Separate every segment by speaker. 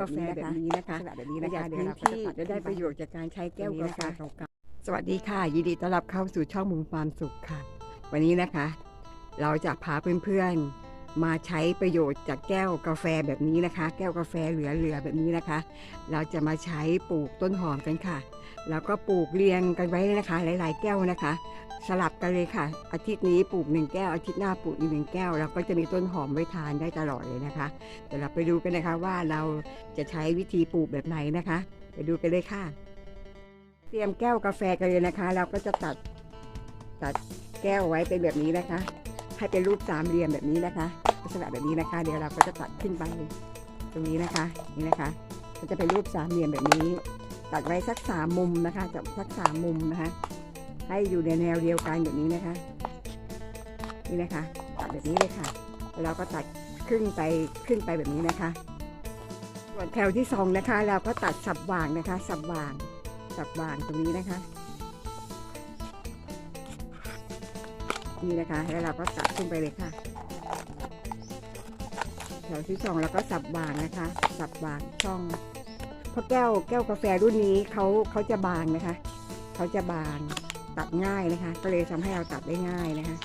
Speaker 1: กาแฟแบบนี้นะคะ
Speaker 2: ลักษณะแบบนี้
Speaker 1: ป
Speaker 2: นะ
Speaker 1: ระหยั
Speaker 2: คะ
Speaker 1: ด
Speaker 2: เดี๋ยว
Speaker 1: พื้น
Speaker 2: เราก็จะ
Speaker 1: ที่
Speaker 2: ตัด
Speaker 1: และได้
Speaker 2: ขึ้น
Speaker 1: ประโยชน์จากการใช้แก้ว
Speaker 2: ตรงนี้
Speaker 1: กา
Speaker 2: นะ
Speaker 1: แฟ
Speaker 2: คะ
Speaker 1: เก่าๆสวัสดีค่ะ ยินดีต้อนรับเข้าสู่ช่องมุมความสุขค่ะ วันนี้นะคะ เราจะพาเพื่อนๆ มาใช้ประโยชน์จากแก้วกาแฟแบบนี้นะคะ แก้วกาแฟเหลือๆแบบนี้นะคะ เราจะมาใช้ปลูกต้นหอมกันค่ะ แล้วก็ปลูกเรียงกันไว้นะคะ หลาย ๆ แก้วนะคะ สลับกันเลยค่ะ อาทิตย์นี้ปลูกหนึ่งแก้วอาทิตย์หน้าปลูกอีกหนึ่งแก้วแล้วก็จะมีต้นหอมไว้ทานได้ตลอดเลยนะคะเดี๋ยวเราไปดูกันนะคะว่าเราจะใช้วิธีปลูกแบบไหนนะคะ ไปดูกันเลยค่ะ เตรียมแก้วกาแฟกันเลยนะคะ เราก็จะตัดตัดแก้วไว้เป็นแบบนี้นะคะให้เป็นรูปสามเหลี่ยมแบบนี้นะคะ ลักษณะแบบนี้นะคะ เดี๋ยวเราก็จะตัดขึ้นไปตรงนี้นะคะนี่นะคะมันจะเป็นรูปสามเหลี่ยมแบบนี้ ตัดไว้สักสามมุมนะคะจับสักสามมุมนะคะ ให้อยู่ในแนวเดียวกันแบบนี้นะคะ นี่นะคะ ตัดแบบนี้เลยค่ะแล้วเราก็ตัดขึ้นไปขึ้นไปแบบนี้นะคะส่วนแถวที่สองนะคะ เราก็ตัดสับวางนะคะ สับวางสับวางตรงนี้นะคะนี่นะคะ แล้วเราก็ตัดขึ้นไปเลยค่ะ ถวที่สองเราก็สับวางนะคะ สับวางช่องเพราะแก้วแก้วกาแฟรุ่นนี้เขาเขาจะบางนะคะเขาจะบางตัดง่ายนะคะ ก็เลยทำให้เราตัดได้ง่ายนะคะ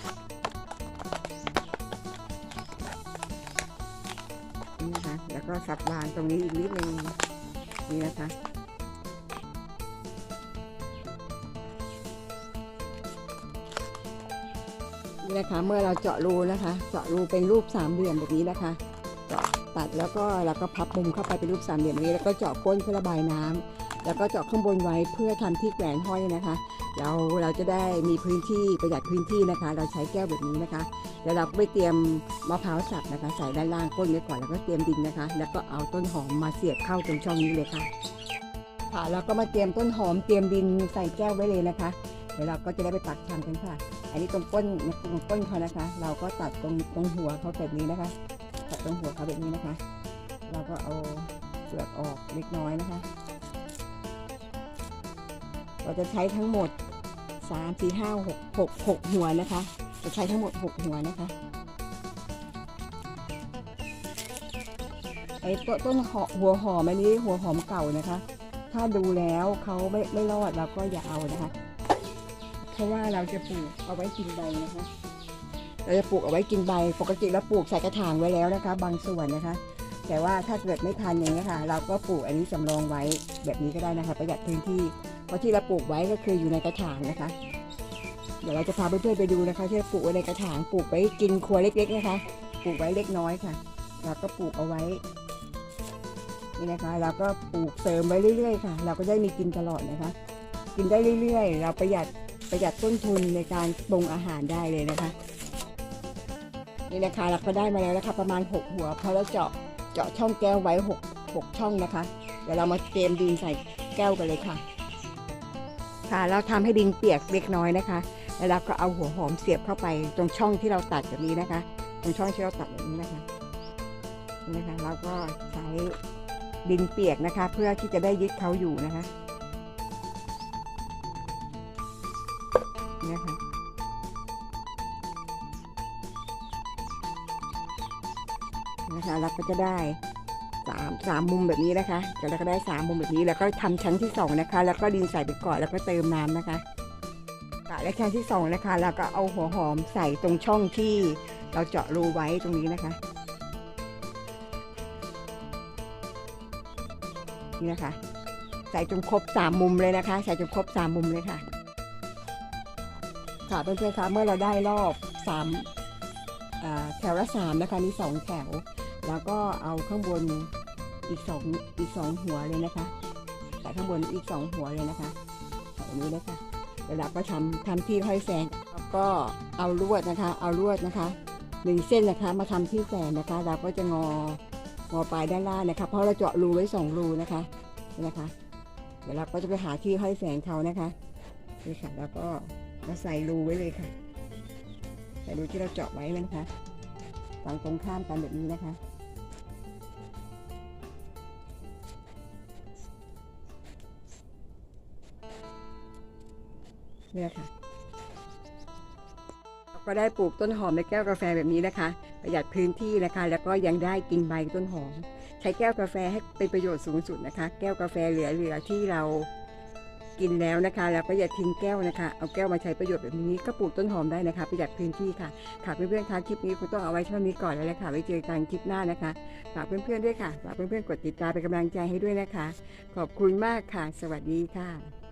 Speaker 1: นี่นะคะแล้วก็สับวางตรงนี้อีกนิดนึงนี่นะคะนี่นะคะเมื่อเราเจาะรูนะคะ เจาะรูเป็นรูปสามเหลี่ยมแบบนี้นะคะ เจาะตัดแล้วก็เราก็พับมุมเข้าไปเป็นรูปสามเหลี่ยมนี้ แล้วก็เจาะก้นเพื่อระบายน้ำแล้วก็เจาะข้างบนไว้เพื่อทำที่แขวนห้อยนะคะเราเราจะได้มีพื้นที่ประหยัดพื้นที่นะคะ เราใช้แก้วแบบนี้นะคะ แล้วเราก็ไปเตรียมมะพร้าวสับนะคะ ใส่ด้านล่างก้นไว้ก่อนแล้วก็เตรียมดินนะคะ แล้วก็เอาต้นหอมมาเสียบเข้าตรงช่องนี้เลยค่ะค่ะแล้วก็มาเตรียมต้นหอมเตรียมดินใส่แก้วไว้เลยนะคะเดี๋ยวเราก็จะได้ไปปักชำกันค่ะ อันนี้ตรงก้นตรงก้นเขานะคะ เราก็ตัดตรงตรงหัวเขาแบบนี้นะคะ ตัดตรงหัวเขาแบบนี้นะคะ เราก็เอาเปลือกออกเล็กน้อยนะคะ เราจะใช้ทั้งหมด 3 4 5 6 6 6 หัวนะคะ จะใช้ทั้งหมด 6 หัวนะคะไอ้ต้นต้นหหัวหอมอันนี้หัวหอมเก่านะคะ ถ้าดูแล้วเขาไม่ไม่รอดเราก็อย่าเอานะคะ เพราะว่าเราจะปลูกเอาไว้กินใบนะคะ เราจะปลูกเอาไว้กินใบ ปกติเราปลูกใส่กระถางไว้แล้วนะคะ บางส่วนนะคะ แต่ว่าถ้าเกิดไม่ทันอย่างนี้ค่ะ เราก็ปลูกอันนี้สำรองไว้แบบนี้ก็ได้นะคะ ประหยัดพื้นที่ เพราะที่เราปลูกไว้ก็คืออยู่ในกระถางนะคะ เดี๋ยวเราจะพาเพื่อนๆไปดูนะคะ ที่เราปลูกไว้ในกระถางปลูกไว้กินครัวเล็กๆนะคะ ปลูกไว้เล็กน้อยค่ะเราก็ปลูกเอาไว้นี่นะคะเราก็ปลูกเสริมไว้เรื่อยๆค่ะ เราก็ได้มีกินตลอดนะคะ กินได้เรื่อยๆ เราประหยัดประหยัดต้นทุนในการปรุงอาหารได้เลยนะคะ นี่นะคะเราก็ได้มาแล้วนะคะประมาณ 6 หัวเพราะเราเจาะเจาะช่องแก้วไว้ 6 6 ช่องนะคะ เดี๋ยวเรามาเตรียมดินใส่แก้วกันเลยค่ะ ค่ะเราทำให้ดินเปียกเล็กน้อยนะคะ แล้วเราก็เอาหัวหอมเสียบเข้าไปตรงช่องที่เราตัดแบบนี้นะคะ ตรงช่องที่เราตัดแบบนี้นะคะนี่นะคะเราก็ใช้ดินเปียกนะคะ เพื่อที่จะได้ยึดเขาอยู่นะคะนี่นะคะ นะคะเราก็จะได้สามสามมุมแบบนี้นะคะแล้วก็ได้สามมุมแบบนี้ แล้วก็ทำชั้นที่สองนะคะ แล้วก็ดินใส่ไปก่อนแล้วก็เติมน้ำนะคะและชั้นที่สองนะคะเราก็เอาหัวหอมใส่ตรงช่องที่เราเจาะรูไว้ตรงนี้นะคะ นี่นะคะ ใส่จนครบสามมุมเลยนะคะ ใส่จนครบสามมุมเลยค่ะค่ะเพื่อนๆคะเมื่อเราได้รอบสาม แถวละสามนะคะนี่สองแถว แล้วก็เอาข้างบนอีกสองอีกสองหัวเลยนะคะใส่ข้างบนอีกสองหัวเลยนะคะใส่อันนี้เลยค่ะเดี๋ยวเราก็ทำทำที่ห้อยแสงแล้วก็เอาลวดนะคะ เอาลวดนะคะหนึ่งเส้นนะคะ มาทำที่แสงนะคะ เราก็จะงองอปลายด้านล่างนะคะ เพราะเราเจาะรูไว้สองรูนะคะนี่นะคะ เดี๋ยวเราก็จะไปหาที่ห้อยแสงเขานะคะนี่ค่ะแล้วก็มาใส่รูไว้เลยค่ะ ใส่รูที่เราเจาะไว้นะคะฝั่งตรงข้ามกันแบบนี้นะคะ เนี่ยค่ะ ก็ได้ปลูกต้นหอมในแก้วกาแฟแบบนี้นะคะ ประหยัดพื้นที่นะคะ แล้วก็ยังได้กินใบต้นหอม ใช้แก้วกาแฟให้เป็นประโยชน์สูงสุดนะคะ แก้วกาแฟเหลือๆที่เรา กินแล้วนะคะ แล้วก็อย่าทิ้งแก้วนะคะ เอาแก้วมาใช้ประโยชน์แบบนี้ก็ปลูกต้นหอมได้นะคะประหยัดพื้นที่ค่ะค่ะเพื่อนๆคะคลิปนี้คุณต้องเอาไว้เท่านี้ก่อนแล้วแหละค่ะไว้เจอกันคลิปหน้านะคะฝากเพื่อนๆด้วยค่ะฝากเพื่อนๆกดติดตามเป็นกำลังใจให้ด้วยนะคะ ขอบคุณมากค่ะ สวัสดีค่ะ